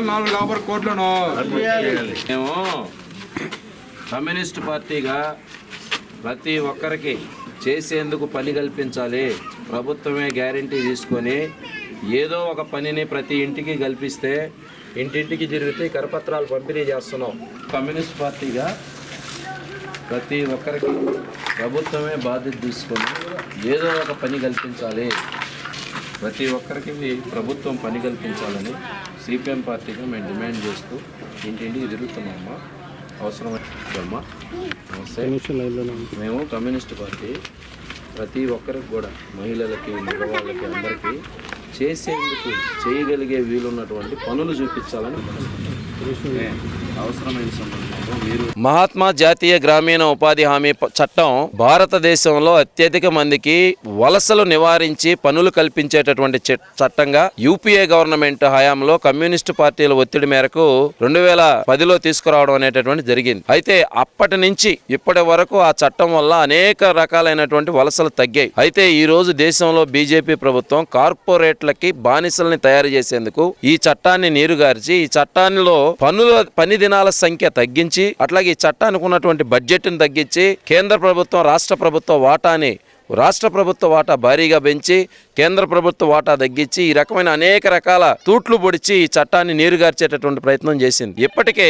చేయాలి నాలుగు లేబర్ కోట్లను మేము కమ్యూనిస్ట్ పార్టీగా ప్రతి ఒక్కరికి చేసేందుకు పని కల్పించాలి. ప్రభుత్వమే గ్యారంటీ తీసుకొని ఏదో ఒక పనిని ప్రతి ఇంటికి కల్పిస్తే ఇంటింటికి తిరిగితే కరపత్రాలు పంపిణీ చేస్తున్నాం. కమ్యూనిస్ట్ పార్టీగా ప్రతి ఒక్కరికి ప్రభుత్వమే బాధ్యత తీసుకొని ఏదో ఒక పని కల్పించాలి. ప్రతి ఒక్కరికి ప్రభుత్వం పని కల్పించాలని సిపిఎం పార్టీగా మేము డిమాండ్ చేస్తూ ఇంటింటికి తిరుగుతున్నామమ్మా అవసరమమ్మా నమస్తే. మేము కమ్యూనిస్ట్ పార్టీ. ప్రతి ఒక్కరికి కూడా మహిళలకి మగవాళ్ళకి అందరికీ చేసేందుకు చేయగలిగే వీలున్నటువంటి పనులు చూపించాలని అవసరమైన సందర్భంలో మీరు మహాత్మా జాతీయ గ్రామీణ ఉపాధి హామీ చట్టం భారతదేశంలో అత్యధిక మందికి వలసలు నివారించి పనులు కల్పించేటటువంటి చట్టంగా యూపీఏ గవర్నమెంట్ హయాంలో కమ్యూనిస్టు పార్టీల ఒత్తిడి మేరకు రెండు వేల పదిలో తీసుకురావడం అనేటటువంటి జరిగింది. అయితే అప్పటి నుంచి ఇప్పటి వరకు ఆ చట్టం వల్ల అనేక రకాలైనటువంటి వలసలు తగ్గాయి. అయితే ఈ రోజు దేశంలో బీజేపీ ప్రభుత్వం కార్పొరేట్లకి బానిసల్ని తయారు చేసేందుకు ఈ చట్టాన్ని నీరుగార్చి ఈ చట్టానిలో పనుల పని దినాల సంఖ్య తగ్గించి అట్లాగే ఈ చట్టానికి ఉన్నటువంటి బడ్జెట్ను తగ్గించి కేంద్ర ప్రభుత్వం రాష్ట్ర ప్రభుత్వ వాటాని రాష్ట్ర ప్రభుత్వ వాటా భారీగా పెంచి కేంద్ర ప్రభుత్వ వాటా తగ్గించి ఈ రకమైన అనేక రకాల తూట్లు పొడిచి ఈ చట్టాన్ని నీరుగార్చేటటువంటి ప్రయత్నం చేసింది. ఇప్పటికే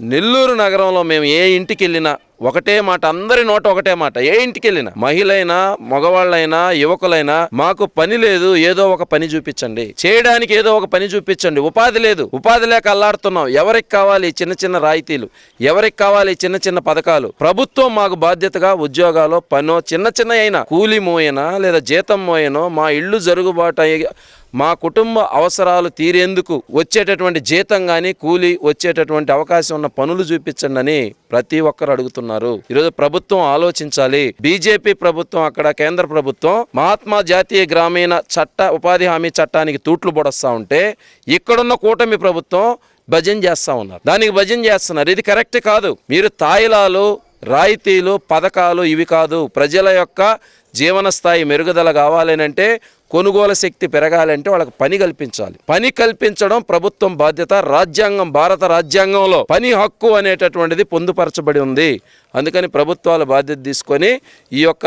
నెల్లూరు నగరంలో మేము ఏ ఇంటికి వెళ్ళినా ఒకటే మాట అందరి నోట ఒకటే మాట ఏ ఇంటికి వెళ్ళినా. మహిళైనా మగవాళ్ళైనా యువకులైనా మాకు పని లేదు ఏదో ఒక పని చూపించండి. చేయడానికి ఏదో ఒక పని చూపించండి. ఉపాధి లేదు. ఉపాధి లేక అల్లాడుతున్నాం. ఎవరికి కావాలి చిన్న చిన్న రాయితీలు? ఎవరికి కావాలి చిన్న చిన్న పథకాలు? ప్రభుత్వం మాకు బాధ్యతగా ఉద్యోగాలు పనో చిన్న చిన్న అయినా కూలి మోయనా లేదా జీతం మోయనో మా ఇల్లు జరుగుబాటు మా కుటుంబ అవసరాలు తీరేందుకు వచ్చేటటువంటి జీతం కానీ కూలి వచ్చేటటువంటి అవకాశం ఉన్న పనులు చూపించండి అని ప్రతి ఒక్కరు అడుగుతున్నారు. ఈరోజు ప్రభుత్వం ఆలోచించాలి. బీజేపీ ప్రభుత్వం అక్కడ కేంద్ర ప్రభుత్వం మహాత్మా జాతీయ గ్రామీణ చట్ట ఉపాధి హామీ చట్టానికి తూట్లు పొడస్తా ఉంటే ఇక్కడున్న కూటమి ప్రభుత్వం భజన చేస్తా ఉన్నారు. దానికి భజన చేస్తున్నారు. ఇది కరెక్ట్ కాదు. మీరు తాయిలాలు రాయితీలు పథకాలు ఇవి కాదు. ప్రజల యొక్క జీవన స్థాయి మెరుగుదల కావాలనంటే కొనుగోలు శక్తి పెరగాలంటే వాళ్ళకి పని కల్పించాలి. పని కల్పించడం ప్రభుత్వం బాధ్యత రాజ్యాంగం భారత రాజ్యాంగంలో పని హక్కు అనేటటువంటిది పొందుపరచబడి ఉంది. అందుకని ప్రభుత్వాలు బాధ్యత తీసుకొని ఈ యొక్క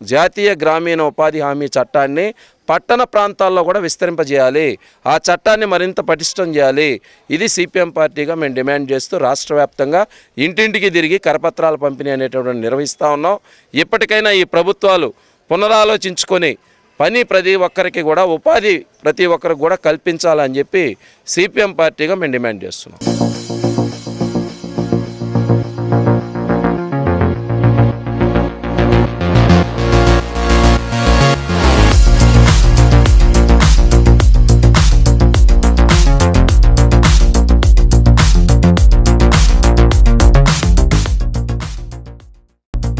జాతీయ గ్రామీణ ఉపాధి హామీ చట్టాన్ని పట్టణ ప్రాంతాల్లో కూడా విస్తరింపజేయాలి. ఆ చట్టాన్ని మరింత పటిష్టం చేయాలి. ఇది సిపిఎం పార్టీగా మేము డిమాండ్ చేస్తూ రాష్ట్ర వ్యాప్తంగా ఇంటింటికి తిరిగి కరపత్రాల పంపిణీ అనేటటువంటి నిర్వహిస్తూ ఉన్నాం. ఇప్పటికైనా ఈ ప్రభుత్వాలు పునరాలోచించుకొని పని ప్రతి ఒక్కరికి కూడా ఉపాధి ప్రతి ఒక్కరికి కూడా కల్పించాలని చెప్పి సిపిఎం పార్టీగా మేము డిమాండ్ చేస్తున్నాం.